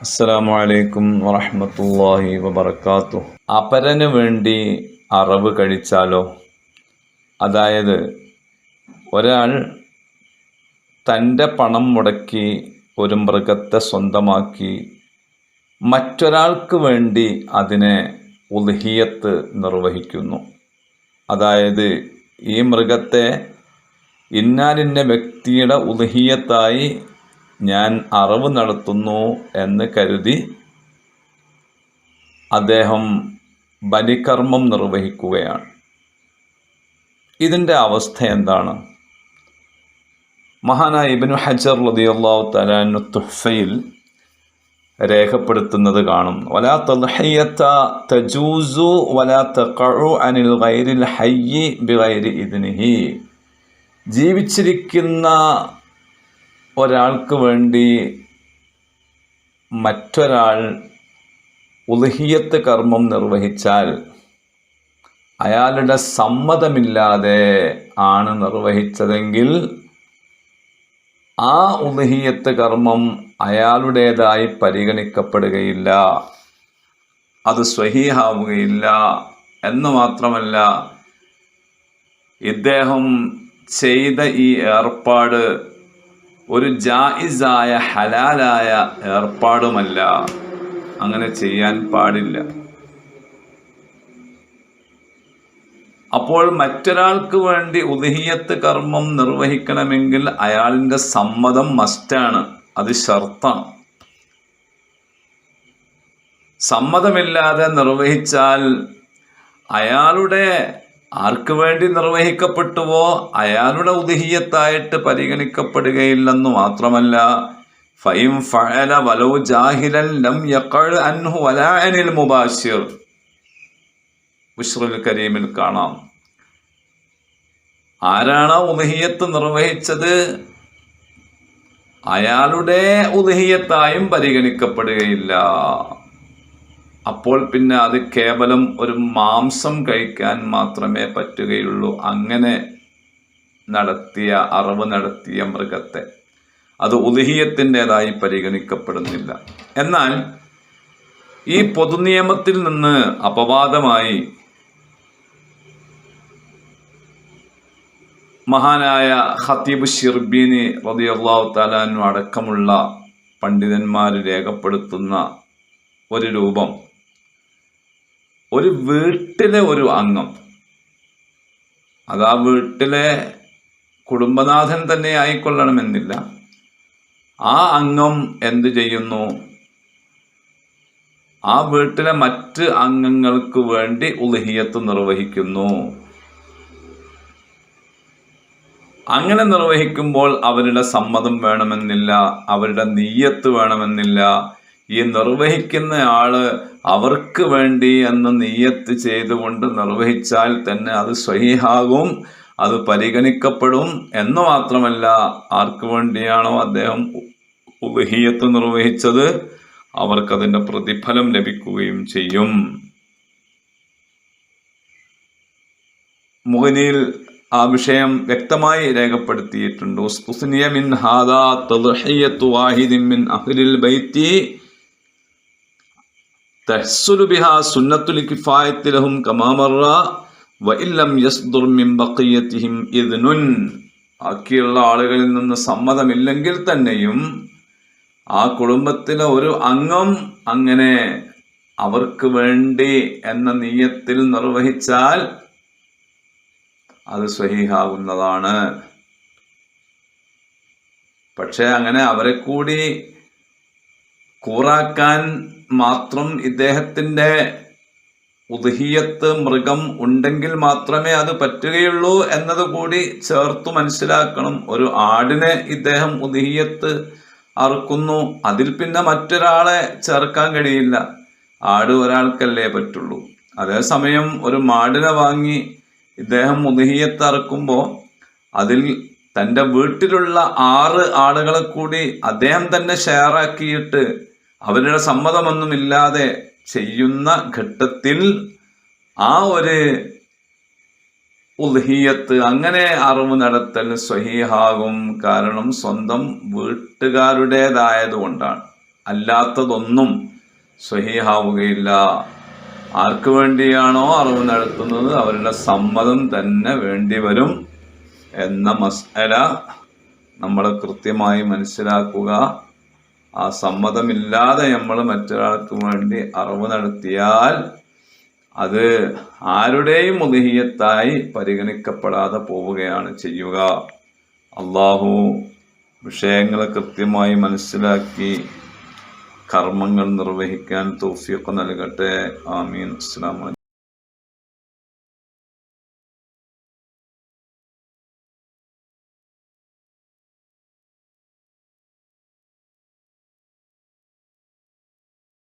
അസ്സലാമു അലൈക്കും വറഹ്മത്തുള്ളാഹി വബർക്കാത്തു അപരന് വേണ്ടി അറവ് കഴിച്ചാലോ? അതായത് ഒരാൾ തന്റെ പണം മുടക്കി ഒരു മൃഗത്തെ സ്വന്തമാക്കി മറ്റൊരാൾക്ക് വേണ്ടി അതിനെ ഉൽഹിയത്ത് നിർവഹിക്കുന്നു. അതായത് ഈ മൃഗത്തെ ഇന്നാലിന്ന വ്യക്തിയുടെ ഉൽഹിയത്തായി ഞാൻ അറിവ് നടത്തുന്നു എന്ന് കരുതി അദ്ദേഹം ബലികർമ്മം നിർവഹിക്കുകയാണ്. ഇതിന്റെ അവസ്ഥ എന്താണ്? മഹാനായ ഇബിനു ഹജർ റളിയല്ലാഹു തലാനു തുഫയിൽ രേഖപ്പെടുത്തുന്നത് കാണും വലാ തദ്ഹിയത്ത തജൂസു വലാ തഖഉ അനിൽ ഗൈരിൽ ഹയ്യി ബിഗൈരി ഇദ്നിഹി. ജീവിച്ചിരിക്കുന്ന ഒരാൾക്ക് വേണ്ടി മറ്റൊരാൾ ഉൽഹിയത്ത് കർമ്മം നിർവഹിച്ചാൽ അയാളുടെ സമ്മതമില്ലാതെ ആണ് നിർവഹിച്ചതെങ്കിൽ ആ ഉൽഹിയത്ത് കർമ്മം അയാളുടേതായി പരിഗണിക്കപ്പെടുകയില്ല. അത് സ്വഹീഹാവുകയില്ല എന്ന് മാത്രമല്ല ഇദ്ദേഹം ചെയ്ത ഈ ഏർപ്പാട് ഒരു ജായിസായ ഹലാലായ ഏർപ്പാടുമല്ല. അങ്ങനെ ചെയ്യാൻ പാടില്ല. അപ്പോൾ മറ്റൊരാൾക്ക് വേണ്ടി ഉദഹിയത്ത് കർമ്മം നിർവഹിക്കണമെങ്കിൽ അയാളിന്റെ സമ്മതം മസ്റ്റാണ്. അത് ഷർത്താണ്. സമ്മതമില്ലാതെ നിർവഹിച്ചാൽ അയാളുടെ ആർക്ക് വേണ്ടി നിർവഹിക്കപ്പെട്ടുവോ അയാളുടെ ഉദഹീയത്തായിട്ട് പരിഗണിക്കപ്പെടുകയില്ലെന്നു മാത്രമല്ല ഫൈം ഫഅല വലൗ ജാഹിലൻ ലം യഖൽ അൻഹു വലാ അനിൽ മുബാശിർ. ബുഷ്റുൽ കരീമിൽ കാണാം. ആരാണ് ഉദഹീയത്ത് നിർവഹിച്ചത്? അയാളുടെ ഉദഹീയത്തായും പരിഗണിക്കപ്പെടുകയില്ല. അപ്പോൾ പിന്നെ അത് കേവലം ഒരു മാംസം കഴിക്കാൻ മാത്രമേ പറ്റുകയുള്ളൂ. അങ്ങനെ നടത്തിയ അറിവ് നടത്തിയ മൃഗത്തെ അത് ഉദഹീയത്തിന്റെതായി പരിഗണിക്കപ്പെടുന്നില്ല. എന്നാൽ ഈ പൊതുനിയമത്തിൽ നിന്ന് അപവാദമായി മഹാനായ ഹത്തീബ് ഷിർബീനി റതിയല്ലാഹു താലാനു അടക്കമുള്ള പണ്ഡിതന്മാർ രേഖപ്പെടുത്തുന്ന ഒരു രൂപം ഒരു വീട്ടിലെ ഒരു അംഗം. അത് ആ വീട്ടിലെ കുടുംബനാഥൻ തന്നെ ആയിക്കൊള്ളണമെന്നില്ല. ആ അംഗം എന്തു ചെയ്യുന്നു? ആ വീട്ടിലെ മറ്റ് അംഗങ്ങൾക്ക് വേണ്ടി ഉലഹിയത്ത് നിർവഹിക്കുന്നു. അങ്ങനെ നിർവഹിക്കുമ്പോൾ അവരുടെ സമ്മതം വേണമെന്നില്ല അവരുടെ നീയത്ത് വേണമെന്നില്ല ഈ നിർവഹിക്കുന്ന ആൾ അവർക്ക് വേണ്ടി എന്ന് നീയത്ത് ചെയ്തുകൊണ്ട് നിർവഹിച്ചാൽ തന്നെ അത് സ്വഹിഹാകും അത് പരിഗണിക്കപ്പെടും എന്ന് മാത്രമല്ല ആർക്ക് വേണ്ടിയാണോ അദ്ദേഹം ഉപഹീയത്ത് നിർവഹിച്ചത്? അവർക്കതിന്റെ പ്രതിഫലം ലഭിക്കുകയും ചെയ്യും. മുഹനിൽ ആ വിഷയം വ്യക്തമായി രേഖപ്പെടുത്തിയിട്ടുണ്ട്. സുന്നത്തുൽ യസ്ദുർ മിൻ ബഖിയത്തിഹിം ബാക്കിയുള്ള ആളുകളിൽ നിന്ന് സമ്മതമില്ലെങ്കിൽ തന്നെയും ആ കുടുംബത്തിലെ ഒരു അംഗം അങ്ങനെ അവർക്ക് വേണ്ടി എന്ന നീയത്തിൽ നിർവഹിച്ചാൽ അത് സ്വഹീഹാകുന്നതാണ്. പക്ഷെ അങ്ങനെ അവരെ കൂടി കൂറാക്കാൻ മാത്രം ഇദ്ദേഹത്തിന്റെ ഉദഹീയത്ത് മൃഗം ഉണ്ടെങ്കിൽ മാത്രമേ അത് പറ്റുകയുള്ളൂ എന്നത് കൂടി ചേർത്ത് മനസ്സിലാക്കണം. ഒരു ആടിനെ ഇദ്ദേഹം ഉദഹീയത്ത് അറുക്കുന്നു. അതിൽ പിന്നെ മറ്റൊരാളെ ചേർക്കാൻ കഴിയില്ല. ആട് ഒരാൾക്കല്ലേ പറ്റുള്ളൂ. അതേസമയം ഒരു മാടിനെ വാങ്ങി ഇദ്ദേഹം ഉദഹിയത്ത് അറുക്കുമ്പോൾ അതിൽ തന്റെ വീട്ടിലുള്ള ആറ് ആളുകളെ കൂടി അദ്ദേഹം തന്നെ ഷെയറാക്കിയിട്ട് അവരുടെ സമ്മതമൊന്നുമില്ലാതെ ചെയ്യുന്ന ഘട്ടത്തിൽ ആ ഒരു ഉൽഹിയത്ത് അങ്ങനെ അറിവ് നടത്തൽ സ്വഹീഹാകും കാരണം സ്വന്തം വീട്ടുകാരുടേതായതുകൊണ്ടാണ്. അല്ലാത്തതൊന്നും സ്വഹീഹാവുകയില്ല. ആർക്ക് വേണ്ടിയാണോ അറിവ് നടത്തുന്നത് അവരുടെ സമ്മതം തന്നെ വേണ്ടി വരും എന്ന മസ്അല നമ്മൾ കൃത്യമായി മനസ്സിലാക്കുക. ആ സമ്മതമില്ലാതെ നമ്മൾ മറ്റൊരാൾക്ക് വേണ്ടി അറിവ് നടത്തിയാൽ അത് ആരുടെയും മുതഹിയത്തായി പരിഗണിക്കപ്പെടാതെ പോവുകയാണ് ചെയ്യുക. അള്ളാഹു വിഷയങ്ങൾ കൃത്യമായി മനസ്സിലാക്കി കർമ്മങ്ങൾ നിർവഹിക്കാൻ തൗഫീഖ് നൽകട്ടെ. ആമീൻ. അലൈക്കും.